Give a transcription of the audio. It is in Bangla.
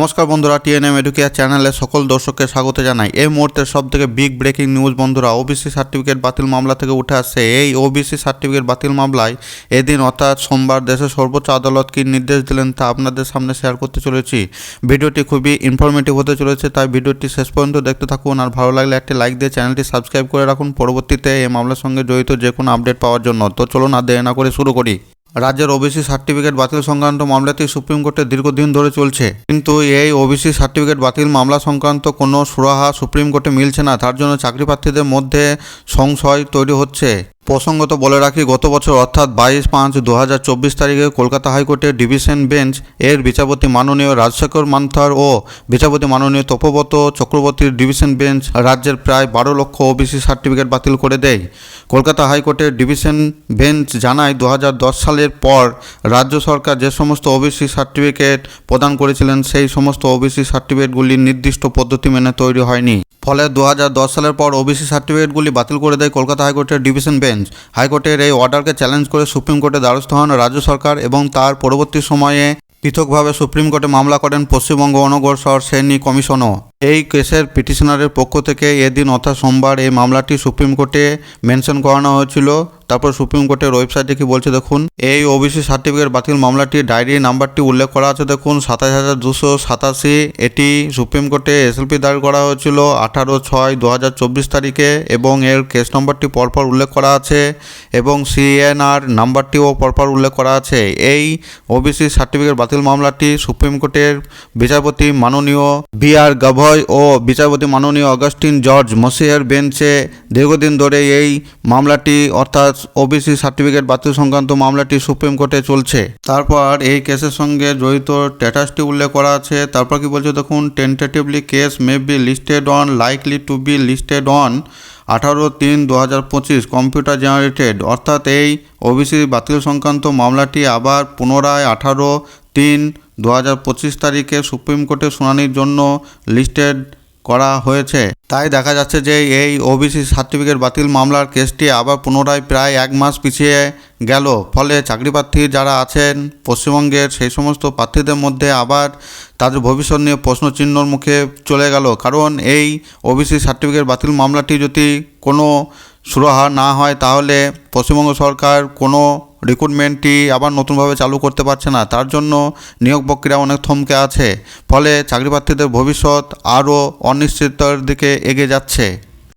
নমস্কার বন্ধুরা টিএনএম এডুকেয়ার চ্যানেলে সকল দর্শককে স্বাগত জানাই। এই মুহূর্তের সব থেকে বিগ ব্রেকিং নিউজ বন্ধুরা ওবিসি সার্টিফিকেট বাতিল মামলা থেকে উঠে আসছে। এই ওবিসি সার্টিফিকেট বাতিল মামলায় এদিন অর্থাৎ সোমবার দেশের সর্বোচ্চ আদালত কী নির্দেশ দিলেন তা আপনাদের সামনে শেয়ার করতে চলেছি। ভিডিওটি খুবই ইনফরমেটিভ হতে চলেছে, তাই ভিডিওটি শেষ পর্যন্ত দেখতে থাকুন। আর ভালো লাগলে একটি লাইক দিয়ে চ্যানেলটি সাবস্ক্রাইব করে রাখুন। পরবর্তীতে এই মামলার সঙ্গে জড়িত যে কোনো আপডেট পাওয়ার জন্য। তো চলুন আর দেরি না করে শুরু করি। রাজ্যের ওবিসি সার্টিফিকেট বাতিল সংক্রান্ত মামলাটি সুপ্রিম কোর্টে দীর্ঘদিন ধরে চলছে। কিন্তু এই ওবিসি সার্টিফিকেট বাতিল মামলা সংক্রান্ত কোনো সুরাহা সুপ্রিম কোর্টে মিলছে না, তার জন্য চাকরি প্রার্থীদের মধ্যে সংশয় তৈরি হচ্ছে। প্রসঙ্গত বলে রাখি, গত বছর অর্থাৎ বাইশ পাঁচ দু তারিখে কলকাতা হাইকোর্টের ডিভিশন বেঞ্চ এর বিচারপতি মাননীয় রাজশেখর মান্থার ও বিচারপতি মাননীয় তপব্রত চক্রবর্তীর ডিভিশন বেঞ্চ রাজ্যের প্রায় বারো লক্ষ ওবিসি সার্টিফিকেট বাতিল করে দেয়। কলকাতা হাইকোর্টের ডিভিশন বেঞ্চ জানায় দু হাজার দশ সালের পর রাজ্য সরকার যে সমস্ত ওবিসি সার্টিফিকেট প্রদান করেছিলেন, সেই সমস্ত ওবিসি সার্টিফিকেটগুলি নির্দিষ্ট পদ্ধতি মেনে তৈরি হয়নি। ফলে দু হাজার দশ সালের পর ওবিসি সার্টিফিকেটগুলি বাতিল করে দেয় কলকাতা হাইকোর্টের ডিভিশন বেঞ্চ। হাইকোর্টের এই অর্ডারকে চ্যালেঞ্জ করে সুপ্রিম কোর্টে দ্বারস্থ হন রাজ্য সরকার এবং তার পরবর্তী সময়ে পৃথকভাবে সুপ্রিম কোর্টে মামলা করেন পশ্চিমবঙ্গ অনগর সর শ্রেণি কমিশনও। এই কেসের পিটিশনারের পক্ষ থেকে এদিন অর্থাৎ সোমবার এই মামলাটি সুপ্রিম কোর্টে মেনশন করানো হয়েছিল। তারপর সুপ্রিম কোর্টের ওয়েবসাইটে কি বলছে দেখুন, এই ওবিসি সার্টিফিকেট বাতিল মামলাটি ডায়েরি নাম্বারটি উল্লেখ করা আছে দেখুন, সাতাশ হাজার দুশো সাতাশি। এটি সুপ্রিম কোর্টে এসএলপি দায়ের করা হয়েছিল আঠারো ছয় দু হাজার চব্বিশ তারিখে এবং এর কেস নম্বরটি পরপর উল্লেখ করা আছে এবং সিএনআর নাম্বারটিও পরপর উল্লেখ করা আছে। এই ওবিসি সার্টিফিকেট বাতিল মামলাটি সুপ্রিম কোর্টের বিচারপতি মাননীয় বি আর গাভয় ও বিচারপতি মাননীয় অগাস্টিন জর্জ মসিয়ার বেঞ্চে দীর্ঘদিন ধরে এই মামলাটি, অর্থাৎ ওবিসি সার্টিফিকেট বাতিল সংক্রান্ত মামলাটি সুপ্রিম কোর্টে চলছে। তারপর এই কেসের সঙ্গে জড়িত স্ট্যাটাসটি উল্লেখ করা আছে। তারপর কি বলছে? দেখুন tentatively case may be listed on likely to be listed on আঠারো তিন দু হাজার পঁচিশ কম্পিউটার জেনারেটেড অর্থাৎ এই ওবিসি বাতিল সংক্রান্ত মামলাটি আবার পুনরায় আঠারো তিন দু পঁচিশ তারিখে সুপ্রিম কোর্টে শুনানির জন্য লিস্টেড করা হয়েছে। তাই দেখা যাচ্ছে যে এই ওবিসি সার্টিফিকেট বাতিল মামলার কেসটি আবার পুনরায় প্রায় এক মাস পিছিয়ে গেল। ফলে চাকরি প্রার্থী যারা আছেন পশ্চিমবঙ্গের সেই সমস্ত প্রার্থীদের মধ্যে আবার তাদের ভবিষ্যৎ নিয়ে প্রশ্নচিহ্নর মুখে চলে গেল। কারণ এই ওবিসি সার্টিফিকেট বাতিল মামলাটি যদি কোনো সুরাহা না হয়, তাহলে পশ্চিমবঙ্গ সরকার কোনো রিক্রুটমেন্টটি আবার নতুনভাবে চালু করতে পারছে না। তার জন্য নিয়োগ প্রক্রিয়া অনেক থমকে আছে। ফলে চাকরি প্রার্থীদের ভবিষ্যৎ আরও অনিশ্চিততার দিকে এগিয়ে যাচ্ছে।